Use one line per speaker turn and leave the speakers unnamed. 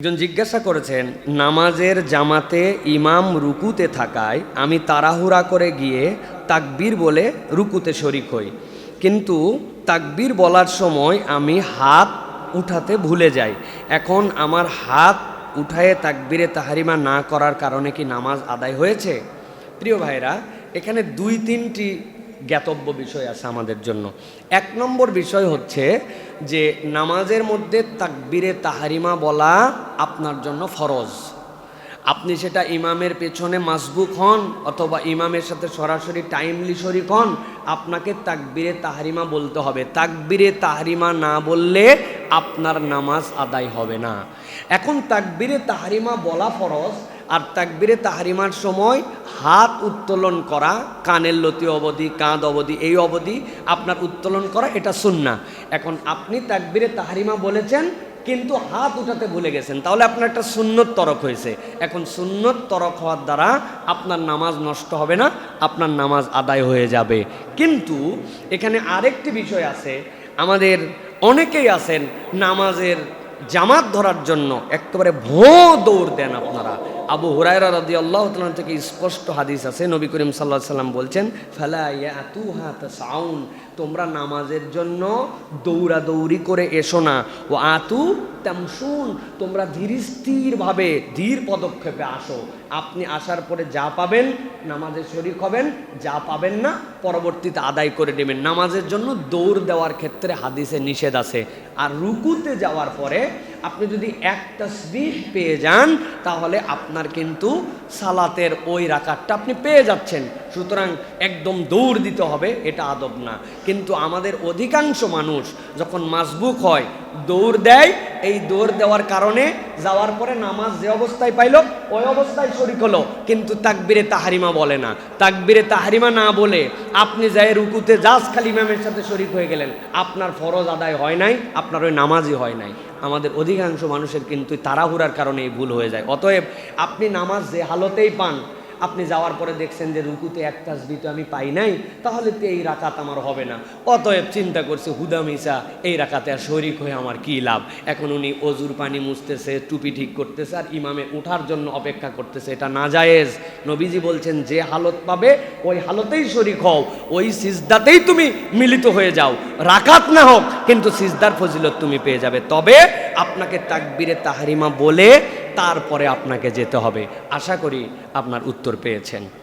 একজন জিজ্ঞাসা করেছেন, নামাজের জামাতে ইমাম রুকুতে থাকায় আমি তাড়াহুড়া করে গিয়ে তাকবীর বলে রুকুতে শরিক হই। কিন্তু তাকবীর বলার সময় আমি হাত উঠাতে ভুলে যাই। এখন আমার হাত উঠায়ে তাকবীরে তাহারিমা না করার কারণে কি নামাজ আদায় হয়েছে? প্রিয় ভাইরা, এখানে দুই তিনটি জ্ঞাতব্য বিষয় আছে আমাদের জন্য। এক নম্বর বিষয় হচ্ছে যে নামাজের মধ্যে তাকবিরে তাহারিমা বলা আপনার জন্য ফরজ। আপনি সেটা ইমামের পেছনে মাসবুক হন অথবা ইমামের সাথে সরাসরি টাইমলি শরিক হন, আপনাকে তাকবিরে তাহারিমা বলতে হবে। তাকবিরে তাহারিমা না বললে আপনার নামাজ আদায় হবে না। এখন তাকবিরে তাহারিমা বলা ফরজ আর তাকবিরে তাহারিমার সময় হাত উত্তোলন করা, কানের লতি অবধি, কাঁধ অবধি, এই অবধি আপনার উত্তোলন করা, এটা সুন্না এখন আপনি তাকবিরে তাহারিমা বলেছেন, কিন্তু হাত উঠাতে ভুলে গেছেন। তাহলে আপনার একটা সুন্নত তরক হয়েছে। এখন সুন্নত তরক হওয়ার দ্বারা আপনার নামাজ নষ্ট হবে না, আপনার নামাজ আদায় হয়ে যাবে। কিন্তু এখানে আরেকটি বিষয় আছে। আমাদের অনেকেই আছেন নামাজের জামাত ধরার জন্য একেবারে ভো দৌড় দেন আপনারা। আবু হুরায়রা রদি আল্লাহ থেকে স্পষ্ট হাদিস আছে। নবী করিম সাল্লাহ সাল্লাম বলছেন, ফেলা তু হাত সাউন তোমরা নামাজের জন্য দৌড়াদৌড়ি করে এসো না। ও আতু তেমশুন তোমরা ধীর স্থিরভাবে, ধীর পদক্ষেপে আসো। আপনি আসার পরে যা পাবেন নামাজের শরিক হবেন, যা পাবেন না, পরবর্তীতে আদায় করে নেবেন। নামাজের জন্য দৌড় দেওয়ার ক্ষেত্রে হাদিসে নিষেধ আছে। আর রুকুতে যাওয়ার পরে আপনি যদি এক তসবিহ পেয়ে যান, তাহলে আপনার কিন্তু সালাতের ওই রাকাতটা আপনি পেয়ে যাচ্ছেন। সুতরাং একদম দৌড় দিতে হবে, এটা আদব না। কিন্তু আমাদের অধিকাংশ মানুষ যখন মাসবুক হয়, দৌড় দেয়। এই দৌড় দেওয়ার কারণে যাওয়ার পরে নামাজ যে অবস্থায় পাইল, ওই অবস্থায় শরিক হলো। কিন্তু তাকবিরে তাহারিমা বলে না। তাকবিরে তাহারিমা না বলে আপনি যাই রুকুতে জাস খালি ম্যামের সাথে শরিক হয়ে গেলেন। আপনার ফরজ আদায় হয় নাই, আপনার ওই নামাজই হয় নাই। আমাদের অধিকাংশ মানুষের কিন্তু তাড়াহুড়ার কারণে এই ভুল হয়ে যায়। অতএব আপনি নামাজ যে হালতেই পান আপনি যাওয়ার পরে দেখছেন যে রুকুতে এক তাসবি তো আমি পাই নাই, তাহলে তো এই রাকাত আমার হবে না। অতএব চিন্তা করছে, হুদা মিসা, এই রাকাতে আর শরিক হয়ে আমার কি লাভ? এখন উনি অজুর পানি মুছতেছে, টুপি ঠিক করতেছে আর ইমামে উঠার জন্য অপেক্ষা করতেছে। এটা না জায়েজ নবীজি বলছেন, যে হালত পাবে, ওই হালতেই শরিক হও, ওই সিজদাতেই তুমি মিলিত হয়ে যাও। রাকাত না হোক, কিন্তু সিজদার ফজিলত তুমি পেয়ে যাবে। তবে আপনাকে তাকবিরে তাহারিমা বলে তারপরে আপনাকে যেতে হবে। আশা করি আপনার উত্তর পেয়েছেন।